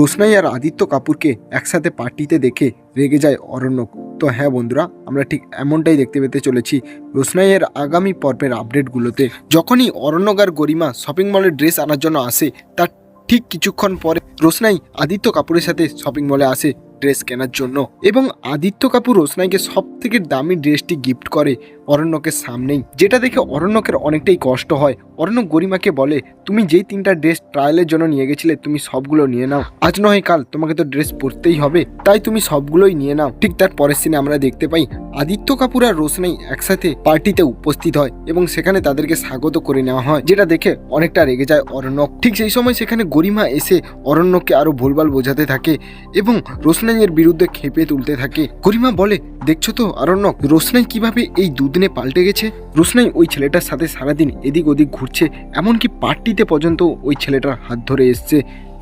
রোশনাই আর আদিত্য কাপুরকে একসাথে পার্টিতে দেখে রেগে যায় অরণ্যক। তো হ্যাঁ বন্ধুরা, আমরা ঠিক এমনটাই দেখতে পেতে চলেছি রোশনাইয়ের আগামী পর্বের আপডেটগুলোতে। যখনই অরণ্যক আর গরিমা শপিং মলে ড্রেস আনার জন্য আসে, তার ঠিক কিছুক্ষণ পরে রোশনাই আদিত্য কাপুরের সাথে শপিং মলে আসে ড্রেস কেনার জন্য। এবং আদিত্য কাপুর রোশনাইকে সব থেকে দামি ড্রেসটি গিফট করে অরণ্যকের সামনেই, যেটা দেখে অরণ্যকের অনেকটাই কষ্ট হয়। অরণ্য গরিমাকে বলে, তুমি যেই তিনটা ড্রেস ট্রায়ালের জন্য নিয়ে গেছিলে, তুমি সবগুলো নিয়ে নাও। আজ নয় কাল তোমাকে তো ড্রেস পরতেই হবে, তাই তুমি সবগুলোই নিয়ে নাও। ঠিক তার পরের সিনে আমরা দেখতে পাই, আদিত্য কাপুর আর রোশনাই একসাথে পার্টিতে উপস্থিত হয় এবং সেখানে তাদেরকে স্বাগত করে নেওয়া হয়, যেটা দেখে অনেকটা রেগে যায় অরণ্যক। ঠিক সেই সময় সেখানে গরিমা এসে অরণ্যকে আরও ভুলভাল বোঝাতে থাকে এবং রোশনাইয়ের বিরুদ্ধে খেপে তুলতে থাকে। গরিমা বলে দেখছ তো, আরণ্যক? রোশনাই কীভাবে এই দুদিনে পাল্টে গেছে? রোশনাই ওই ছেলেটার সাথে সারাদিন এদিক ওদিক ঘুরছে, এমনকি পার্টিতে পর্যন্ত ওই ছেলেটার হাত ধরে এসছে।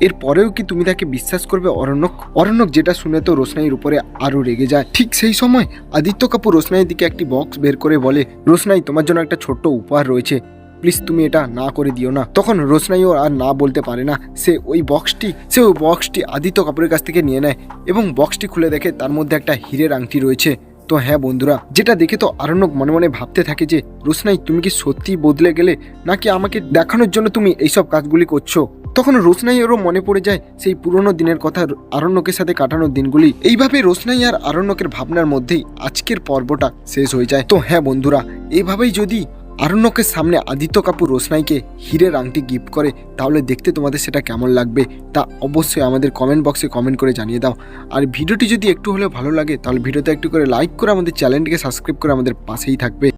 এরপরেও কি তুমি তাকে বিশ্বাস করবে অরণ্যক অরণ্যক যেটা শুনে তো রোশনাইয়ের উপরে আরও রেগে যায়। ঠিক সেই সময় আদিত্য কাপুর রোশনাইয়ের দিকে একটি বক্স বের করে বলে, রোশনাই, তোমার জন্য একটা ছোট্ট উপহার রয়েছে। প্লিজ তুমি এটা না করে দিও না। তখন রোশনাইও আর না বলতে পারে না। সে ওই বক্সটি, সে ওই বক্সটি আদিত্য কাপুরের কাছ থেকে নিয়ে নেয় এবং বক্সটি খুলে দেখে তার মধ্যে একটা হীরের আংটি রয়েছে। তো হ্যাঁ বন্ধুরা, যেটা দেখে তো আরণ্যক মনে মনে ভাবতে থাকে যে, রোশনাই তুমি কি সত্যি বদলে গেলে, নাকি আমাকে দেখানোর জন্য তুমি এইসব কাজগুলি করছ? তখন রোশনাইয়েরও মনে পড়ে যায় সেই পুরনো দিনের কথা আরণ্যকের সাথে কাটানোর দিনগুলি। এইভাবে রোশনাই আর আরণ্যকের ভাবনার মধ্যেই আজকের পর্বটা শেষ হয়ে যায়। তো হ্যাঁ বন্ধুরা এইভাবেই যদি আরণ্যকের সামনে আদিত্য কাপুর রোশনাইকে হীরের আংটি গিফট করে, তাহলে দেখতে তোমাদের সেটা কেমন লাগবে, তা অবশ্যই আমাদের কমেন্ট বক্সে কমেন্ট করে জানিয়ে দাও। আর ভিডিওটি যদি একটু হলেও ভালো লাগে, তাহলে ভিডিওতে একটু করে লাইক করে আমাদের চ্যানেলটিকে সাবস্ক্রাইব করে আমাদের পাশেই থাকবে।